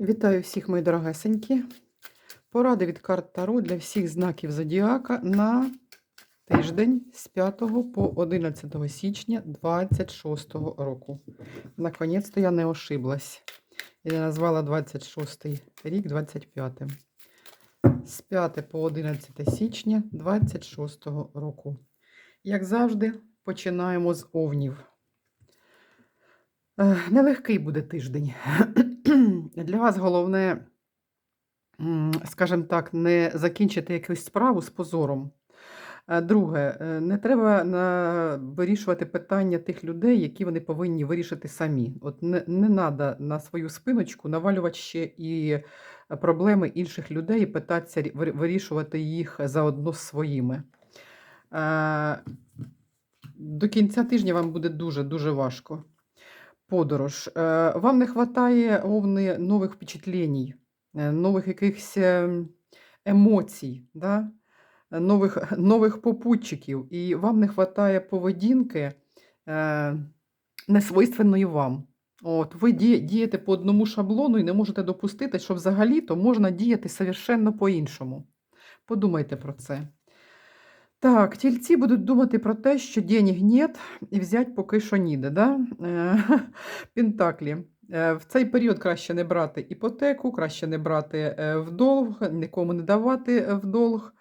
Вітаю всіх, мої дорогесенькі. Поради від карт Таро для всіх знаків Зодіака на тиждень з 5 по 11 січня 26 року. Наконець-то я не ошиблась. Я назвала 26 рік 25. З 5 по 11 січня 26 року. Як завжди, починаємо з овнів. Е, Нелегкий буде тиждень. Для вас головне, скажімо так, не закінчити якусь справу з позором. Е, Друге, е, не треба вирішувати питання тих людей, які вони повинні вирішити самі. От не, не треба на свою спиночку навалювати ще і е, проблеми інших людей, і питатися вирішувати їх заодно з своїми. Е, До кінця тижня вам буде дуже-дуже важко подорож. Е, Вам не вистачає овни нових впечатлень, е, нових якихось ем, емоцій, да? е, нових, нових попутчиків, і вам не вистачає поведінки е, несвойственної вам. От, ви дієте по одному шаблону і не можете допустити, що взагалі-то можна діяти совершенно по-іншому. Подумайте про це. Так, тільці будуть думати про те, що денег нет і взять поки що ніде. Да? Е, Пентаклі. Е, В цей період краще не брати іпотеку, краще не брати е, в долг, нікому не давати в долг,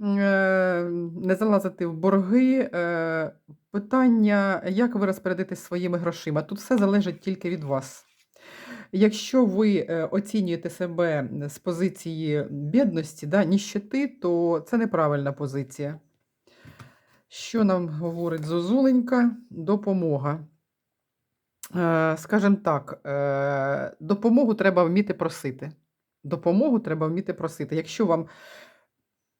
е, не залазити в борги. Питання, як ви розпорядитесь своїми грошима. Тут все залежить тільки від вас. Якщо ви оцінюєте себе з позиції бідності, да, ніщити, то це неправильна позиція. Що нам говорить Зозуленька? Допомога. Е, Скажімо так, е, допомогу треба вміти просити. Допомогу треба вміти просити. Якщо вам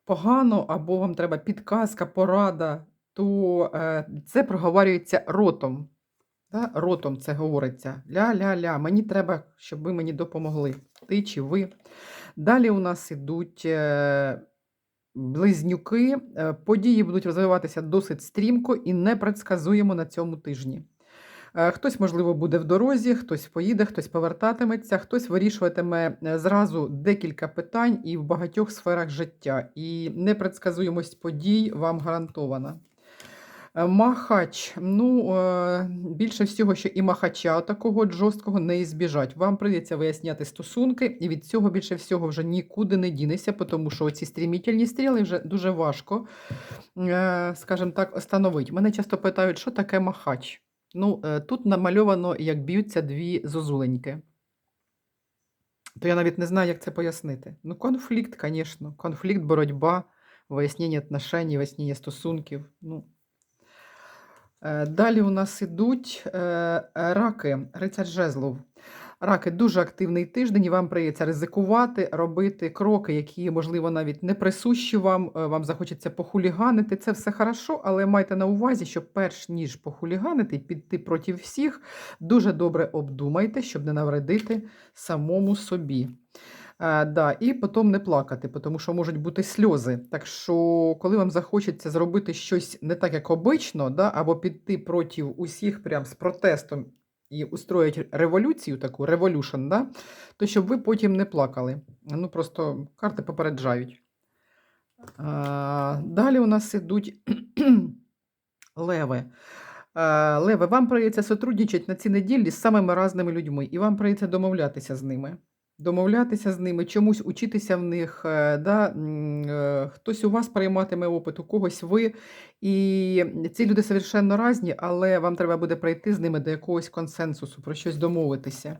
погано або вам треба підказка, порада, то е, це проговорюється ротом. Да? Ротом це говориться. Ля-ля-ля, мені треба, щоб ви мені допомогли. Ти чи ви. Далі у нас ідуть близнюки. Е, Події будуть розвиватися досить стрімко і непредсказуємо на цьому тижні. Е, Хтось, можливо, буде в дорозі, хтось поїде, хтось повертатиметься, хтось вирішуватиме е, зразу декілька питань і в багатьох сферах життя. І непредсказуємость подій вам гарантована. Е, Махач. Ну, е, більше всього, що і махача такого жорсткого не ізбіжать. Вам прийдеться виясняти стосунки, і від цього більше всього вже нікуди не дінеся, тому що ці стрімітельні стріли вже дуже важко, е, скажімо так, остановити. Мене часто питають, що таке махач. Ну, тут намальовано, як б'ються дві зозуленьки. То я навіть не знаю, як це пояснити. Ну, конфлікт, звісно, конфлікт, боротьба, вияснення отношень, вияснення стосунків. Ну, Далі у нас ідуть е, е, раки, рицар жезлов. Раки дуже активний тиждень, і вам прийдеться ризикувати, робити кроки, які, можливо, навіть не присущі вам. е, Вам захочеться похуліганити. Це все хорошо, але майте на увазі, що перш ніж похуліганити, піти проти всіх, дуже добре обдумайте, щоб не навредити самому собі. Е, да, і потім не плакати, тому що можуть бути сльози. Так що, коли вам захочеться зробити щось не так, як обично, да, або піти проти усіх прям з протестом і устроїть революцію, таку революшн, да, то щоб ви потім не плакали. Ну, просто карти попереджають. А, далі у нас ідуть леви. Е, Леви, вам прийдеться сотрудничати на цій неділі з самими різними людьми, і вам прийдеться домовлятися з ними. Домовлятися з ними, чомусь учитися в них, е, да? е, хтось у вас прийматиме опит, у когось ви. І ці люди совершенно різні, але вам треба буде прийти з ними до якогось консенсусу, про щось домовитися.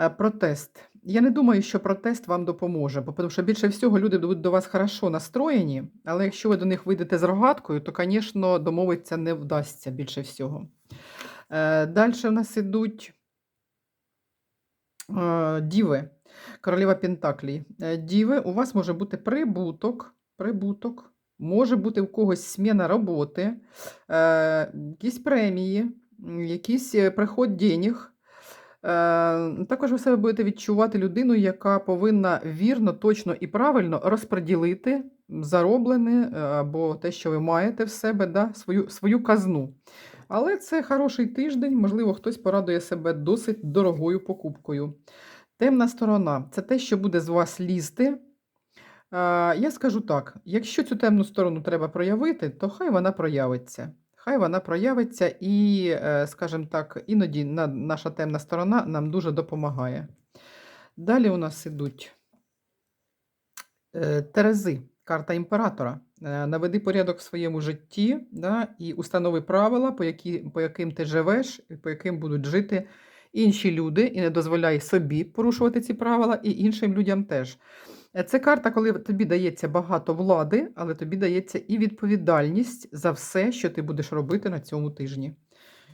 Е, Протест. Я не думаю, що протест вам допоможе, бо тому що більше всього люди будуть до вас хорошо настроєні, але якщо ви до них вийдете з рогаткою, то, звісно, домовитися не вдасться більше всього. Далі у нас ідуть діви, королева Пентаклі. Е, Діви, у вас може бути прибуток, прибуток, може бути в когось зміна роботи, е, якісь премії, якийсь е, приход денег. Також ви себе будете відчувати людину, яка повинна вірно, точно і правильно розподілити зароблене або те, що ви маєте в себе, да, свою, свою казну. Але це хороший тиждень, можливо, хтось порадує себе досить дорогою покупкою. Темна сторона це те, що буде з вас лізти. Я скажу так: якщо цю темну сторону треба проявити, то хай вона проявиться. Хай вона проявиться, і, е, скажімо так, іноді наша темна сторона нам дуже допомагає. Далі у нас ідуть е, Терези, карта імператора. Е, Наведи порядок в своєму житті да, і установи правила, по, які, по яким ти живеш, і по яким будуть жити інші люди, і не дозволяй собі порушувати ці правила, і іншим людям теж. Е, Це карта, коли тобі дається багато влади, але тобі дається і відповідальність за все, що ти будеш робити на цьому тижні.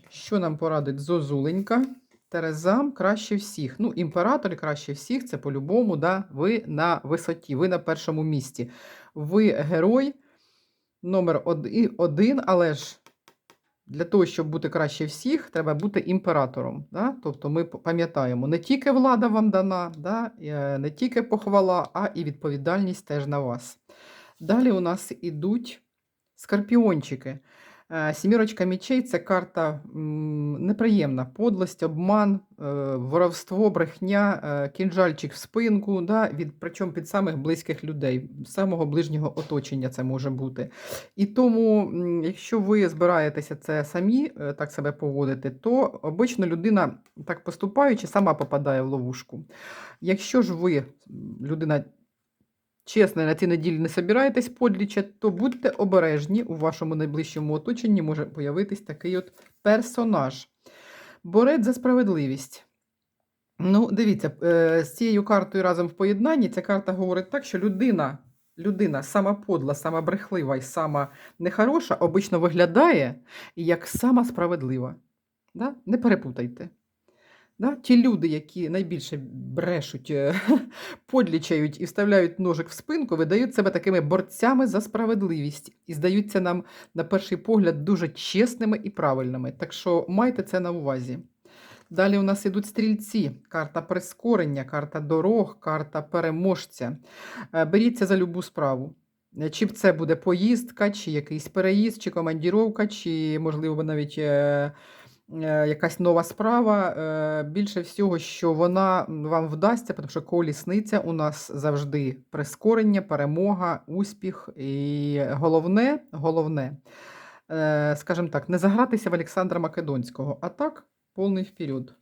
Що нам порадить Зозуленька? Терезам краще всіх. Ну, імператор краще всіх, це по-любому, да? ви на висоті, ви на першому місці. Ви герой номер один, але ж для того, щоб бути краще всіх, треба бути імператором. Да? Тобто ми пам'ятаємо, не тільки влада вам дана, да? е, не тільки похвала, а і відповідальність теж на вас. Далі у нас ідуть скорпіончики. Е, Сімірочка мічей це карта неприємна. Подлость, обман, е, воровство, брехня, е, кінжальчик в спинку, да, від, причому під самих близьких людей, самого ближнього оточення це може бути. І тому, якщо ви збираєтеся це самі е, так себе поводити, то обично людина, так поступаючи, сама попадає в ловушку. Якщо ж ви, людина чесно, на цій неділі не собираєтесь подлічати, то будьте обережні, у вашому найближчому оточенні може появитись такий от персонаж. Борець за справедливість. Ну, дивіться, е, з цією картою разом в поєднанні ця карта говорить так, що людина, людина сама подла, сама брехлива і сама нехороша, обично виглядає як сама справедлива. Да? Не перепутайте. Да? Ті люди, які найбільше брешуть, е, подлічають і вставляють ножик в спинку, видають себе такими борцями за справедливість і здаються нам, на перший погляд, дуже чесними і правильними. Так що майте це на увазі. Далі у нас ідуть стрільці, карта прискорення, карта дорог, карта переможця. Е, Беріться за любу справу. Е, Чи це буде поїздка, чи якийсь переїзд, чи командіровка, чи, можливо, навіть якась нова справа. Е, Більше всього, що вона вам вдасться, тому що колісниця у нас завжди прискорення, перемога, успіх. І головне, головне, е, скажімо так, не загратися в Олександра Македонського, а так повний вперед.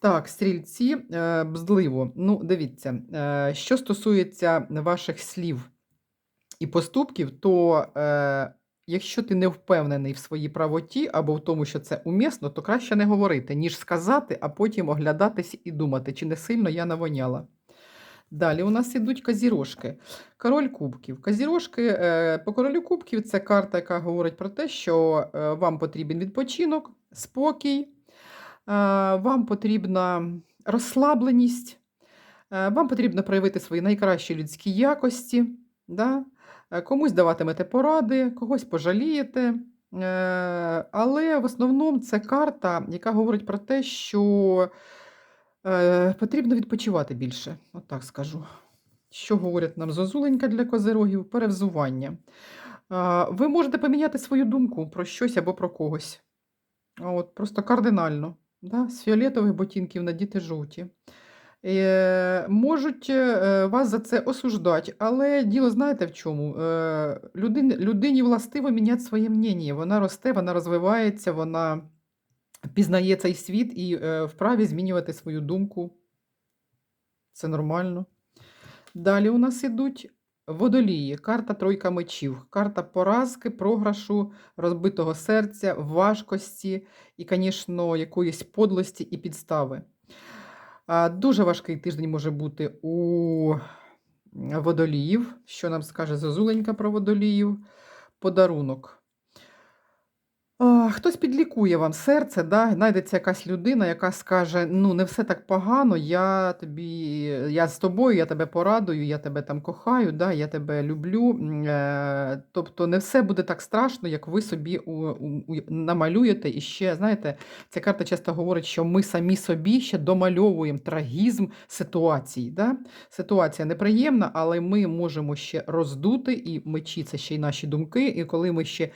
Так, стрільці, е, бздливо. Ну, дивіться, е, що стосується ваших слів і поступків, то е, якщо ти не впевнений в своїй правоті або в тому, що це умісно, то краще не говорити, ніж сказати, а потім оглядатись і думати, чи не сильно я навоняла. Далі у нас ідуть казірожки. Король кубків. Казірожки е, по королю кубків це карта, яка говорить про те, що е, вам потрібен відпочинок, спокій, е, вам потрібна розслабленість, вам потрібно проявити свої найкращі людські якості. Да? Е, Комусь даватимете поради, когось пожалієте. Е, Але в основному це карта, яка говорить про те, що е, потрібно відпочивати більше. От так скажу. Що говорять нам зозуленька для козирогів? Перевзування. Ви можете поміняти свою думку про щось або про когось. От, просто кардинально. Да? З фіолетових ботинків надіти жовті. Е, можуть е, вас за це осуждати, але діло знаєте в чому? Е, людині, людині властиво міняти своє мнення. Вона росте, вона розвивається, вона пізнає цей світ і вправі змінювати свою думку. Це нормально. Далі у нас ідуть водолії, карта тройка мечів, карта поразки, програшу, розбитого серця, важкості і, звісно, якоїсь подлості і підстави. Дуже важкий тиждень може бути у водоліїв. Що нам скаже Зозуленька про водоліїв? Подарунок. Хтось підлікує вам серце, да? знайдеться якась людина, яка скаже: ну, не все так погано, я тобі, я з тобою, я тебе порадую, я тебе там кохаю, да? я тебе люблю. Е, тобто не все буде так страшно, як ви собі у, у- намалюєте. І ще, знаєте, ця карта часто говорить, що ми самі собі ще домальовуємо трагізм ситуації. Да? Ситуація неприємна, але ми можемо ще роздути, і мечі це ще й наші думки. І коли ми ще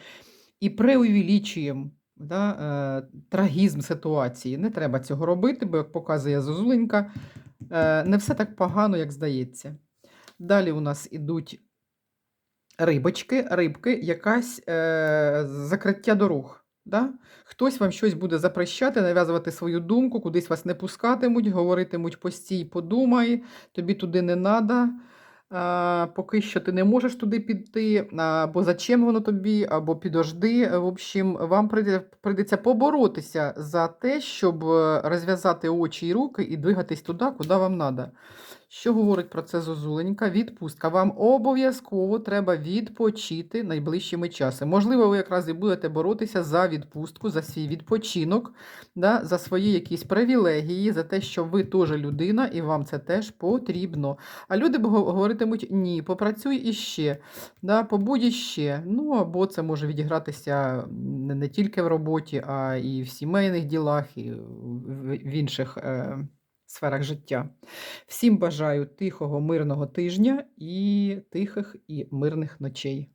і преувеличуємо да, е, трагізм ситуації. Не треба цього робити, бо, як показує Зозуленька, Е, Не все так погано, як здається. Далі у нас ідуть рибочки, рибки, якась е, закриття дорог. Да? Хтось вам щось буде запрещати, нав'язувати свою думку, кудись вас не пускатимуть, говоритимуть постій, подумай, тобі туди не треба. Поки що ти не можеш туди піти, або зачем воно тобі, або підожди. В общем, вам прийде- прийдеться поборотися за те, щоб е, розв'язати очі і руки і двигатись туди, куди вам треба. Що говорить про це Зозуленька? Відпустка. Вам обов'язково треба відпочити найближчими часами. Можливо, ви якраз і будете боротися за відпустку, за свій відпочинок, да, за свої якісь привілегії, за те, що ви теж людина і вам це теж потрібно. А люди говоритимуть ні, попрацюй іще, да, побудь іще. Ну або це може відігратися не, тільки в роботі, а і в сімейних ділах, і в, в інших е, сферах життя. Всім бажаю тихого, мирного тижня і тихих і мирних ночей.